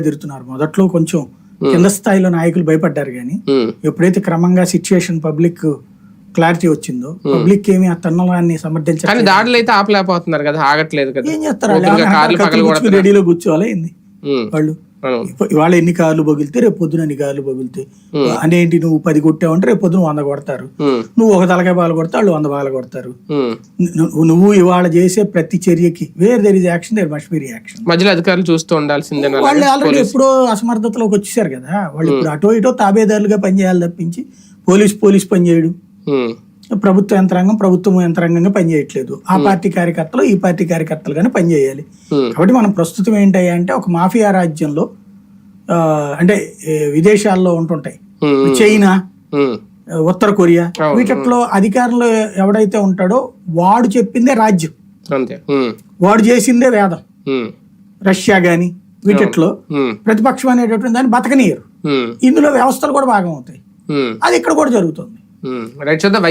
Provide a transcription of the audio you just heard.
తిరుగుతున్నారు మొదట్లో కొంచెం కింద స్థాయిలో నాయకులు భయపడ్డారు కానీ ఎప్పుడైతే క్రమంగా సిచ్యుయేషన్ పబ్లిక్ క్లారిటీ వచ్చిందో పబ్లిక్ ఏమి ఆ తన్నలాన్ని సమర్థించారు దాడులు అయితే ఆపలేకపోతున్నారు కదా ఆగట్లేదు కదా. ఏం చేస్తారు? రెడీలో కూర్చోవాలి వాళ్ళు ఇవాళ ఎన్ని కార్లు పగిలితే రేపు పొద్దున ఎన్ని కార్లు పగిలితే అనేంటి నువ్వు పది కొట్టావంటే రేపు పొద్దున వంద కొడతారు. నువ్వు ఒక తలకాయ బాలు కొడతా వాళ్ళు వంద బాలు కొడతారు. నువ్వు నువ్వు ఇవాళ చేసే ప్రతి చర్యకి where there is action there must be reaction. మధ్యలో అధికారులు చూస్తూ ఉండాల్సిందే వాళ్ళు ఆల్రెడీ ఎప్పుడో అసమర్థతలోకి వచ్చేసారు కదా. వాళ్ళు ఇప్పుడు అటో ఇటో తాబేదారులుగా పనిచేయాలి తప్పించి పోలీస్ పోలీస్ పని చేయడు. ప్రభుత్వ యంత్రాంగం ప్రభుత్వం యంత్రాంగంగా పనిచేయట్లేదు. ఆ పార్టీ కార్యకర్తలు ఈ పార్టీ కార్యకర్తలుగానే పనిచేయాలి. కాబట్టి మనం ప్రస్తుతం ఏంటయ్యా అంటే ఒక మాఫియా రాజ్యంలో అంటే విదేశాల్లో ఉంటుంటాయి. చైనా ఉత్తర కొరియా వీటిలో అధికారంలో ఎవడైతే ఉంటాడో వాడు చెప్పిందే రాజ్యం. వాడు చేసిందే వేదం. రష్యా గాని వీటిట్లో ఉమ్, ప్రతిపక్షం అనేటటువంటి దాన్ని బతకనీయరు. ఇందులో వ్యవస్థలు కూడా భాగం అవుతాయి. అది ఇక్కడ కూడా జరుగుతుంది.